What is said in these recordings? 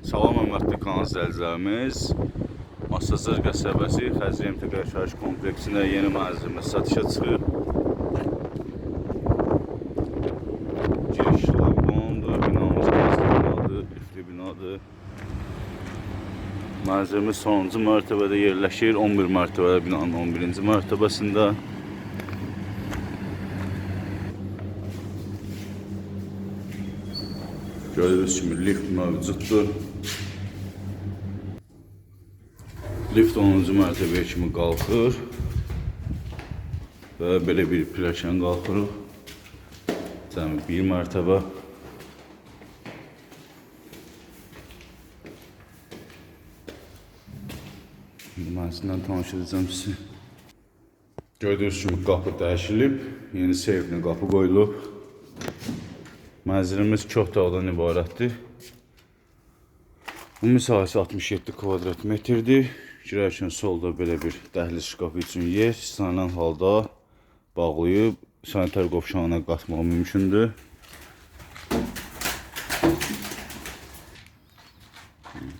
Salam hörmətli kanal izləyicilərimiz. Masazır qəsəbəsi Xəzri MTQ yaşayış kompleksində yeni malzemə satışa çıxıb. Giriş şlagbondur, binamız binadır, lifli binadır. Malzemə sonuncu mərtəbədə yerləşir, 11 mərtəbədə binanın 11-ci mərtəbəsində. Gördüğünüz kimi lift mövcuddur. Lift 10-cu mərtəbəyə kimi qalxır. Və belə bir pilləkən qalxırıq. Cəmi bir mərtəbə. İndi mən sizinlə tanış edəcəm sizi. Gördüyünüz kimi qapı dəyişilib. Yeni seyfli qapı qoyulub. Mənzilimiz çox dağdan ibarətdir. Ümumi sahəsi 67 kvadrat metrdir. Girərkən solda belə bir dəhliz şkafı üçün yer istənilən halda bağlayıb sanitar qovşağına qatmaq mümkündür.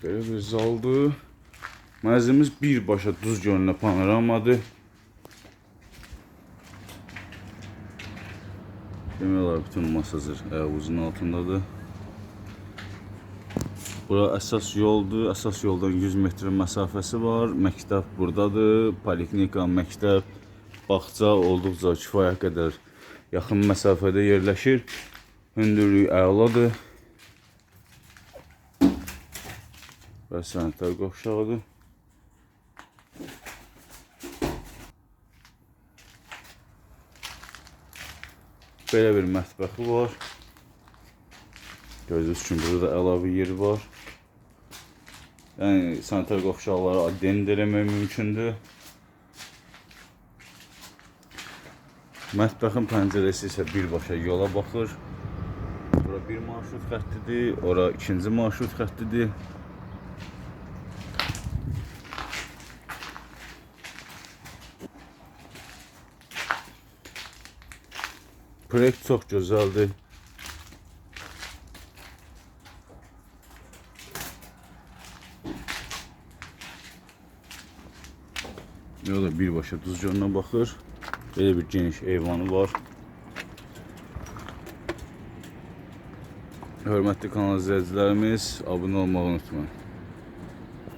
Belə bir zaldır. Mənzilimiz birbaşa duz gölünə panoramadır. Demək olar bütün masajır ayağımızın altındadır. Bura əsas yoldur. Əsas yoldan 100 metr məsafəsi var. Məktəb burdadır. Poliklinika, məktəb, bağça olduqca kifayət qədər yaxın məsafədə yerləşir. Hündürlüyü əladır. Və sanitar qovşağıdır. Belə bir mətbəxi var. Gördüyünüz kimi burada da əlavə yeri var. Yəni sanitar qovşaqları addend eləmək mümkündür. Mətbəxin pəncərəsi isə birbaşa yola baxır. Bura bir marşrut xəttidir, ora ikinci marşrut xəttidir. Proyekt çox gözəldir. Yola birbaşa duz gölünə baxır. Belə bir geniş eyvanı var. Hörmətli kanal izləyicilərimiz, abunə olmağı unutmayın.